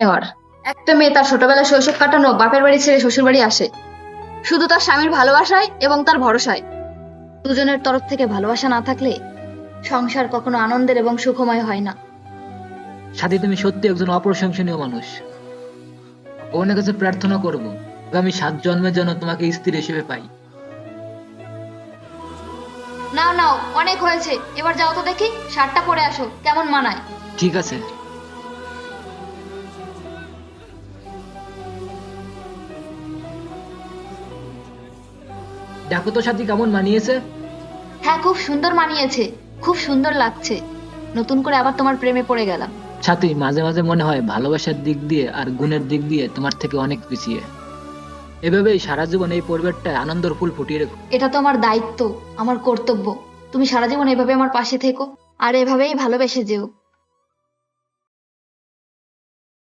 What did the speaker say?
নেওয়ার। একটা মেয়ে তার ছোটবেলায় শৈশব কাটানো বাপের বাড়ি ছেড়ে শ্বশুর বাড়ি আসে। শুধু তার স্বামীর ভালোবাসায় এবং তার ভরসায়। দুজনের তরফ থেকে ভালোবাসা না থাকলে সংসার কখনো আনন্দের এবং সুখময় হয় না। সাথী তুমি সত্যি একজন অপ্রশংসনীয় মানুষ। ভগবানের কাছে প্রার্থনা করব আগামী সাত জন্মের জন্য তোমাকে স্ত্রী হিসেবে পাই। নাও নাও অনেক হয়েছে। এবার যাও তো দেখি শার্টটা পরে আসো কেমন মানায়? ঠিক আছে। দেখো তো সাথী কেমন মানিয়েছে। হ্যাঁ খুব সুন্দর মানিয়েছে খুব সুন্দর লাগছে। নতুন করে আবার তোমার প্রেমে পড়ে গেলাম। সাথী মাঝে মাঝে মনে হয় ভালোবাসার দিক দিয়ে আর গুণের দিক দিয়ে তোমার থেকে অনেক পিছিয়ে। এভাবেই সারা জীবন এই পরিবারটায় আনন্দের ফুল ফুটিয়ে রেখো। এটা তো আমার দায়িত্ব আমার কর্তব্য। তুমি সারা জীবন এভাবে আমার পাশে থেকো আর এভাবেই ভালোবেসে যেও।